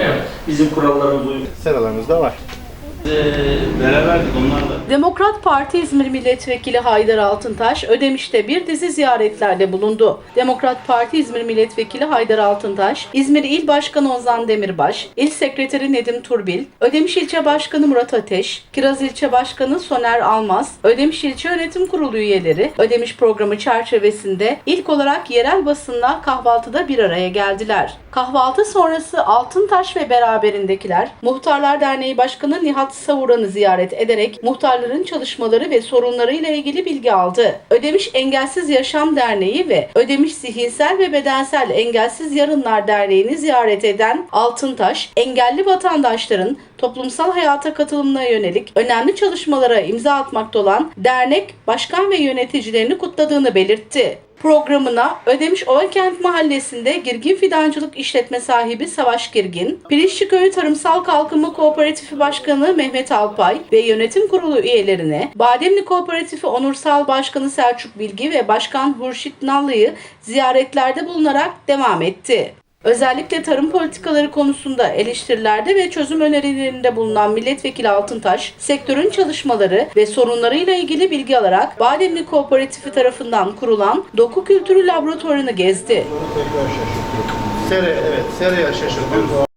Evet. Bizim kurallarımız uygun. Seralarımızda var. Ee, beraberdik onlarla. Demokrat Parti İzmir Milletvekili Haydar Altıntaş Ödemiş'te bir dizi ziyaretlerde bulundu. Demokrat Parti İzmir Milletvekili Haydar Altıntaş, İzmir İl Başkanı Ozan Demirbaş, İl Sekreteri Nedim Turbil, Ödemiş İlçe Başkanı Murat Ateş, Kiraz İlçe Başkanı Soner Almaz, Ödemiş İlçe Yönetim Kurulu üyeleri Ödemiş programı çerçevesinde ilk olarak yerel basınla kahvaltıda bir araya geldiler. Kahvaltı sonrası Altıntaş ve beraberindekiler Muhtarlar Derneği Başkanı Nihat Savuran'ı ziyaret ederek muhtarların çalışmaları ve sorunlarıyla ilgili bilgi aldı. Ödemiş Engelsiz Yaşam Derneği ve Ödemiş Zihinsel ve Bedensel Engelsiz Yarınlar Derneği'ni ziyaret eden Altıntaş, engelli vatandaşların toplumsal hayata katılımına yönelik önemli çalışmalara imza atmakta olan dernek başkan ve yöneticilerini kutladığını belirtti. Programına Ödemiş Ovakent Mahallesi'nde Girgin Fidancılık İşletme sahibi Savaş Girgin, Pirinççiköy'ü Tarımsal Kalkınma Kooperatifi Başkanı Mehmet Alpay ve yönetim kurulu üyelerine Bademli Kooperatifi Onursal Başkanı Selçuk Bilgi ve Başkan Hurşit Nallı'yı ziyaretlerde bulunarak devam etti. Özellikle tarım politikaları konusunda eleştirilerde ve çözüm önerilerinde bulunan Milletvekili Altıntaş, sektörün çalışmaları ve sorunlarıyla ilgili bilgi alarak Bademli Kooperatifi tarafından kurulan Doku Kültürü Laboratuvarını gezdi. Sera, evet, şaşırtıyoruz.